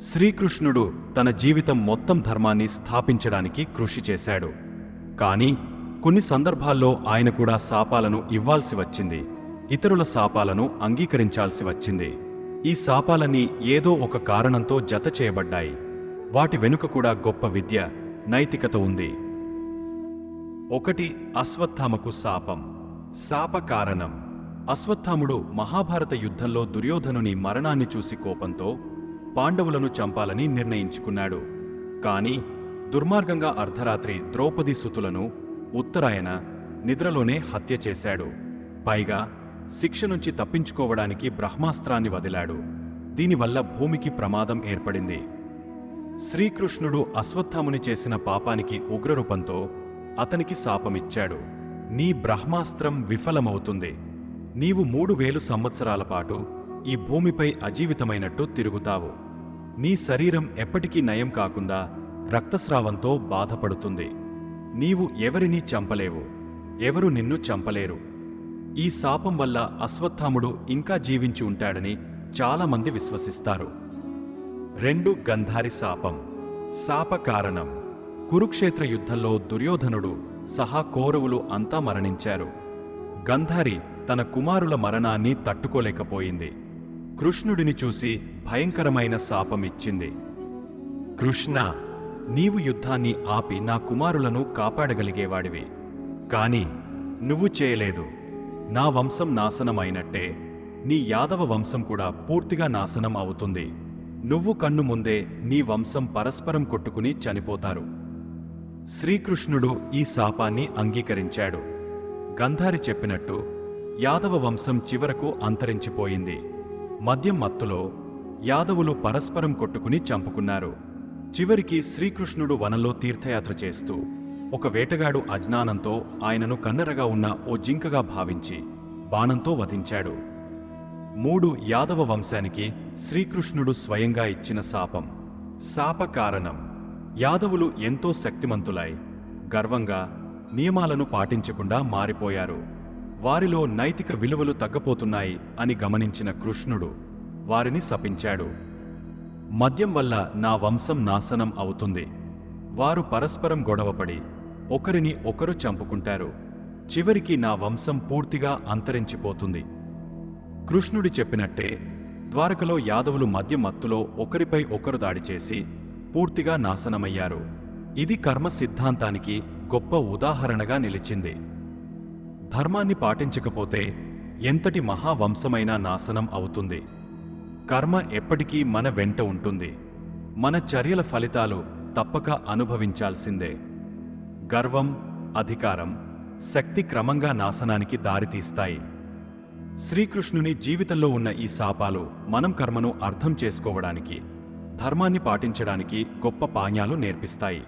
శ్రీకృష్ణుడు తన జీవితం మొత్తం ధర్మాన్ని స్థాపించడానికి కృషి చేశాడు. కానీ కొన్ని సందర్భాల్లో ఆయన కూడా శాపాలను ఇవ్వాల్సి వచ్చింది. ఇతరుల శాపాలను అంగీకరించాల్సి వచ్చింది. ఈ శాపాలన్నీ ఏదో ఒక కారణంతో జత చేయబడ్డాయి. వాటి వెనుక కూడా గొప్ప విద్య నైతికత ఉంది. ఒకటి అశ్వత్థామకు శాపం. శాప కారణం. అశ్వత్థాముడు మహాభారత యుద్ధంలో దుర్యోధనుని మరణాన్ని చూసి కోపంతో పాండవులను చంపాలని నిర్ణయించుకున్నాడు. కాని దుర్మార్గంగా అర్ధరాత్రి ద్రౌపది సుతులను ఉత్తరాయణ నిద్రలోనే హత్య చేశాడు. పైగా శిక్ష నుంచి తప్పించుకోవడానికి బ్రహ్మాస్త్రాన్ని వదిలాడు. దీనివల్ల భూమికి ప్రమాదం ఏర్పడింది. శ్రీకృష్ణుడు అశ్వత్థాముని చేసిన పాపానికి ఉగ్రరూపంతో అతనికి శాపమిచ్చాడు. నీ బ్రహ్మాస్త్రం విఫలమవుతుంది. నీవు మూడు వేలు సంవత్సరాల పాటు ఈ భూమిపై అజీవితమైనట్టు తిరుగుతావు. నీ శరీరం ఎప్పటికీ నయం కాకుండా రక్తస్రావంతో బాధపడుతుంది. నీవు ఎవరినీ చంపలేవు. ఎవరు నిన్ను చంపలేరు. ఈ శాపం వల్ల అశ్వత్థాముడు ఇంకా జీవించి ఉంటాడని చాలామంది విశ్వసిస్తారు. రెండు గంధారి శాపం. శాప కారణం. కురుక్షేత్ర యుద్ధంలో దుర్యోధనుడు సహా కౌరవులు అంతా మరణించారు. గంధారి తన కుమారుల మరణాన్ని తట్టుకోలేకపోయింది. కృష్ణుడిని చూసి భయంకరమైన శాపం ఇచ్చింది కృష్ణ నీవు యుద్ధాన్ని ఆపి నా కుమారులను కాపాడగలిగేవాడివి. కాని నువ్వు చేయలేదు. నా వంశం నాశనమైనట్టే. నీ యాదవ వంశం కూడా పూర్తిగా నాశనం అవుతుంది. నువ్వు కన్ను ముందే నీ వంశం పరస్పరం కొట్టుకుని చనిపోతారు. శ్రీకృష్ణుడు ఈ శాపాన్ని అంగీకరించాడు. గంధారి చెప్పినట్టు యాదవ వంశం చివరకు అంతరించిపోయింది. మద్యం మత్తులో యాదవులు పరస్పరం కొట్టుకుని చంపుకున్నారు. చివరికి శ్రీకృష్ణుడు వనంలో తీర్థయాత్ర చేస్తూ ఒక వేటగాడు అజ్ఞానంతో ఆయనను కన్నెరగా ఉన్న ఓ జింకగా భావించి బాణంతో వధించాడు. మూడు యాదవ వంశానికి శ్రీకృష్ణుడు స్వయంగా ఇచ్చిన శాపం. శాప కారణం. యాదవులు ఎంతో శక్తిమంతులై గర్వంగా నియమాలను పాటించకుండా మారిపోయారు. వారిలో నైతిక విలువలు తగ్గపోతున్నాయి అని గమనించిన కృష్ణుడు వారిని శపించాడు. మద్యం వల్ల నా వంశం నాశనం అవుతుంది. వారు పరస్పరం గొడవపడి ఒకరిని ఒకరు చంపుకుంటారు. చివరికి నా వంశం పూర్తిగా అంతరించిపోతుంది. కృష్ణుడి చెప్పినట్టే ద్వారకలో యాదవులు మద్య మత్తులో ఒకరిపై ఒకరు దాడి చేసి పూర్తిగా నాశనమయ్యారు. ఇది కర్మ సిద్ధాంతానికి గొప్ప ఉదాహరణగా నిలిచింది. ధర్మాన్ని పాటించకపోతే ఎంతటి మహావంశమైనా నాశనం అవుతుంది. కర్మ ఎప్పటికీ మన వెంట ఉంటుంది. మన చర్యల ఫలితాలు తప్పక అనుభవించాల్సిందే. గర్వం అధికారం శక్తి క్రమంగా నాశనానికి దారితీస్తాయి. శ్రీకృష్ణుని జీవితంలో ఉన్న ఈ శాపాలు మనం కర్మను అర్థం చేసుకోవడానికి ధర్మాన్ని పాటించడానికి గొప్ప పాణ్యాలు నేర్పిస్తాయి.